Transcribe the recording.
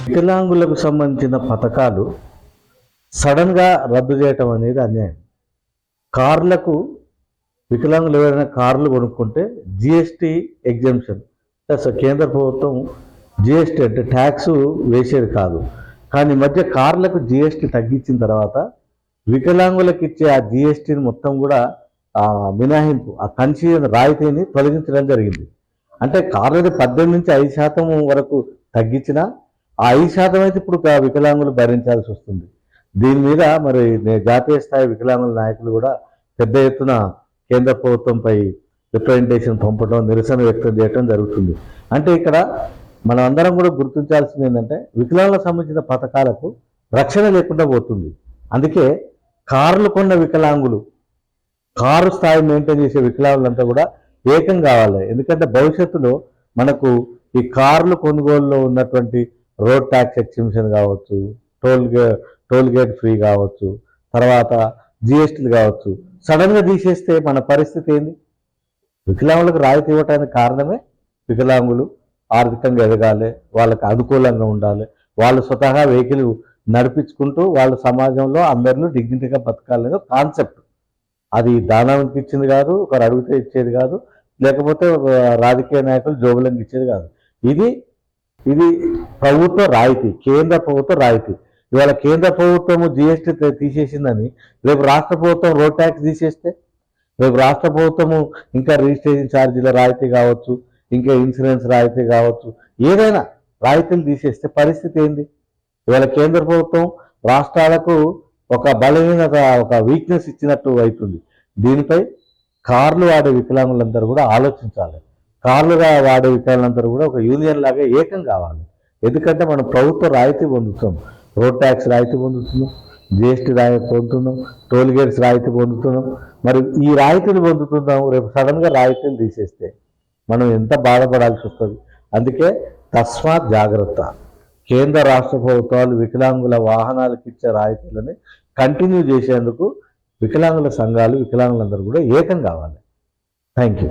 వికలాంగులకు సంబంధించిన పథకాలు సడన్గా రద్దు చేయటం అనేది అన్యాయం. కార్లకు వికలాంగులు ఎవరైనా కార్లు కొనుక్కుంటే జిఎస్టీ ఎగ్జామ్షన్ కేంద్ర ప్రభుత్వం జిఎస్టీ అంటే ట్యాక్స్ వేసేది కాదు. కానీ మధ్య కార్లకు జిఎస్టీ తగ్గించిన తర్వాత వికలాంగులకు ఇచ్చే ఆ జిఎస్టీని మొత్తం కూడా ఆ మినహాయింపు ఆ కన్సీజన్ రాయితీని తొలగించడం జరిగింది. అంటే కార్లది పద్దెనిమిది నుంచి ఐదు శాతం వరకు తగ్గించినా ఆ ఐదు శాతం అయితే ఇప్పుడు వికలాంగులు భరించాల్సి వస్తుంది. దీని మీద మరి నే- జాతీయ స్థాయి వికలాంగుల నాయకులు కూడా పెద్ద ఎత్తున కేంద్ర ప్రభుత్వంపై రిప్రజెంటేషన్ పంపడం నిరసన వ్యక్తం చేయడం జరుగుతుంది. అంటే ఇక్కడ మనం అందరం కూడా గుర్తించాల్సింది ఏంటంటే వికలాంగులకు సంబంధించిన పథకాలకు రక్షణ లేకుండా పోతుంది. అందుకే కార్లు కొన్న వికలాంగులు కారు స్థాయి మెయింటైన్ చేసే వికలాంగులంతా కూడా ఏకం కావాలి. ఎందుకంటే భవిష్యత్తులో మనకు ఈ కార్లు కొనుగోలులో ఉన్నటువంటి రోడ్ ట్యాక్స్ ఎక్సిమిషన్ కావచ్చు toll gate toll gate free కావచ్చు తర్వాత జిఎస్టీలు కావచ్చు. సడన్గా తీసేస్తే మన పరిస్థితి ఏంది? వికలాంగులకు రాయితీ ఇవ్వటానికి కారణమే వికలాంగులు. ఆర్థికంగా ఎదగాలి వాళ్ళకి అనుకూలంగా ఉండాలి. వాళ్ళు స్వతహా వెహికల్ నడిపించుకుంటూ వాళ్ళ సమాజంలో అందరిలో డిగ్నిటీగా బతకాలనే కాన్సెప్ట్. అది దానానికి ఇచ్చింది కాదు ఒకరు అడిగితే ఇచ్చేది కాదు లేకపోతే ఒక రాజకీయ నాయకులు జోబులంగా ఇచ్చేది కాదు. ఇది ఇది ప్రభుత్వ రాయితీ కేంద్ర ప్రభుత్వ రాయితీ. ఇవాళ కేంద్ర ప్రభుత్వము జిఎస్టీ తీసేసిందని రేపు రాష్ట్ర ప్రభుత్వం రోడ్ ట్యాక్స్ తీసేస్తే రేపు రాష్ట్ర ప్రభుత్వము ఇంకా రిజిస్ట్రేషన్ ఛార్జీల రాయితీ కావచ్చు ఇంకా ఇన్సూరెన్స్ రాయితీ కావచ్చు ఏదైనా రాయితీలు తీసేస్తే పరిస్థితి ఏంది? ఇవాళ కేంద్ర ప్రభుత్వం రాష్ట్రాలకు ఒక బలహీనత ఒక వీక్నెస్ ఇచ్చినట్టు అవుతుంది. దీనిపై కార్లు వాడే వికలాంగులందరూ కూడా ఆలోచించాలి. కార్లుగా వాడే వికలాంగులందరూ కూడా ఒక యూనియన్ లాగా ఏకం కావాలి. ఎందుకంటే మనం ప్రభుత్వ రాయితీ పొందుతాం రోడ్ ట్యాక్స్ రాయితీ పొందుతున్నాం. జిఎస్టీ రాయితీ పొందుతున్నాం. టోల్ గేట్స్ రాయితీ పొందుతున్నాం. మరి ఈ రాయితీలు పొందుతున్నాం. రేపు సడన్గా రాయితీలు తీసేస్తే మనం ఎంత బాధపడాల్సి వస్తుంది? అందుకే తస్మాత్ జాగ్రత్త. కేంద్ర రాష్ట్ర ప్రభుత్వాలు వికలాంగుల వాహనాలకు ఇచ్చే రాయితీలని కంటిన్యూ చేసేందుకు వికలాంగుల సంఘాలు వికలాంగులందరూ కూడా ఏకం కావాలి. Thank you